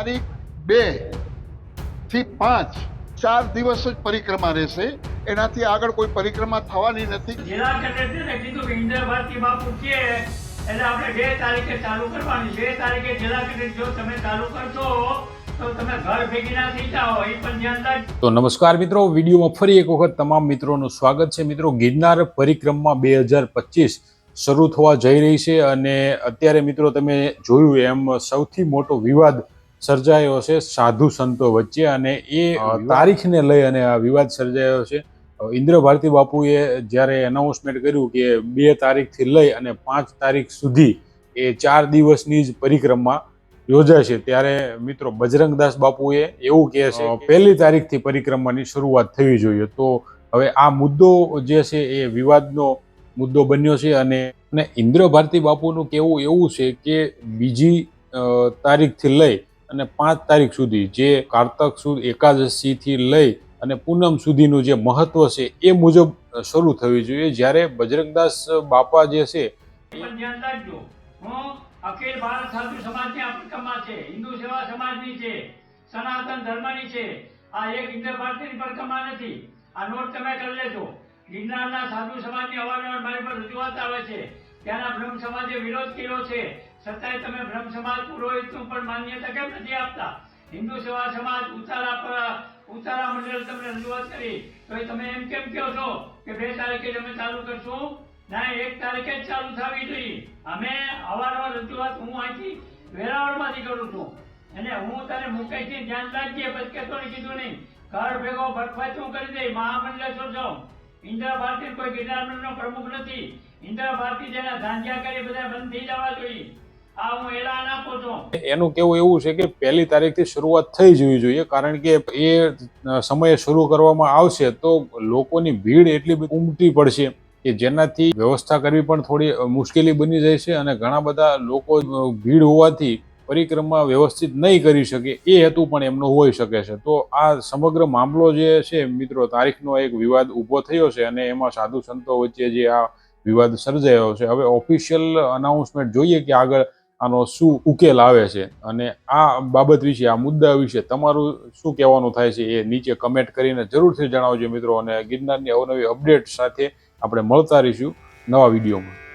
તારીખ બેથી પાંચ ચાર દિવસ જ પરિક્રમા રહેશે. એનાથી આગળ કોઈ પરિક્રમા થવાની નથી. જિલ્લા કલેક્ટરે કીધું કે ઇન્દ્ર ભારતી બાપુ કે એટલે આપણે બે તારીખે ચાલુ કરવાની. બે તારીખે જિલ્લા કલેક્ટર જો તમે ચાલુ કરશો તો તમે ઘર ભેગી ના થઈ જાઓ. એ પણ ધ્યાન રાખજો. તો નમસ્કાર મિત્રો વિડીયોમાં ફરી એક વખત તમામ મિત્રોનું સ્વાગત છે. મિત્રો ગિરનાર પરિક્રમા બે હજાર પચીસ શરૂ થવા જઈ રહી છે અને અત્યારે મિત્રો તમે જોયું એમ સૌથી મોટો વિવાદ સર્જાયો છે સાધુ સંતો વચ્ચે અને એ તારીખને લઈ અને આ વિવાદ સર્જાયો છે. ઇન્દ્ર ભારતી બાપુએ જ્યારે એનાઉન્સમેન્ટ કર્યું કે બે તારીખથી લઈ અને પાંચ તારીખ સુધી એ ચાર દિવસની જ પરિક્રમા યોજાશે ત્યારે મિત્રો બજરંગદાસ બાપુએ એવું કહે છે પહેલી તારીખથી પરિક્રમાની શરૂઆત થવી જોઈએ. તો હવે આ મુદ્દો જે છે એ વિવાદનો મુદ્દો બન્યો છે અને અને ઇન્દ્ર ભારતી બાપુનું કહેવું એવું છે કે બીજી તારીખથી લઈ અને પાંચ તારીખ સુધી જે કારતક સુદ એકાદશીથી લઈ અને પૂનમ સુધીનું જે મહત્વ છે એ મુજબ શરૂ થવી જોઈએ. જ્યારે બજરંગદાસ બાપા જે છે અખિલ ભારત સાધુ સમાજની પરિક્રમા છે, હિન્દુ સેવા સમાજની છે, સનાતન ધર્મની છે, આ એક ઇન્દ્ર ભારતીની પરિક્રમા નથી. આ નોટ તમે કરી લેજો. ગિરનારના સાધુ સમાજની અવારનવાર મારી પર રજૂઆત આવે છે. ત્યાંના બ્રહ્મ સમાજે વિરોધ કર્યો છે. છતાંય તમે બ્રહ્મ સમાજ પુરોહિતનું પણ માન્યતા કેમ નથી આપતા? હિન્દુ સેવા સમાજ ઉતારા પર ઉતારા મંડળ તમને રજૂઆત કરી. તો એ તમે એમ કેમ કહો છો કે બે તારીખે તમે ચાલુ કરશું? ના, એક તારીખે જ ચાલુ થવી જોઈએ. અમે અવારવાર રજૂઆત હું અહીંથી વેરાવળમાંથી કરું છું. અને હું તને મુકાઈથી ધ્યાન રાખજે પછી કહેતો ને કીધું નહીં. ઘર ભેગો હું કરી દઈ મહામંડલેશ્વર જાઉં. ઇન્દિરા ભારતી કોઈ ગિરનાર પ્રમુખ નથી. ઇન્દિરા ભારતી જેના ધાંધ્યા કરી બધા બંધ થઈ જવા જોઈએ. એનું કેવું એવું છે કે પહેલી તારીખથી શરૂઆત થઈ જવી જોઈએ, કારણ કે એ સમયે શરૂ કરવામાં આવશે તો લોકોની ભીડ એટલી ઉમટી પડશે કે જેનાથી વ્યવસ્થા કરવી પણ થોડી મુશ્કેલી બની જાય છે અને ઘણા બધા લોકો ભીડ હોવાથી પરિક્રમા વ્યવસ્થિત નહીં કરી શકે, એ હેતુ પણ એમનો હોઈ શકે છે. તો આ સમગ્ર મામલો જે છે, મિત્રો, તારીખનો એક વિવાદ ઊભો થયો છે અને એમાં સાધુ સંતો વચ્ચે જે આ વિવાદ સર્જાયો છે. હવે ઓફિશિયલ અનાઉન્સમેન્ટ જોઈએ કે આગળ આનો શું ઉકેલ આવે છે અને આ બાબત વિશે, આ મુદ્દા વિશે તમારું શું કહેવાનું થાય છે એ નીચે કમેન્ટ કરીને જરૂરથી જણાવજો મિત્રો અને ગિરનારની અવનવી અપડેટ સાથે આપણે મળતા રહીશું નવા વિડીયોમાં.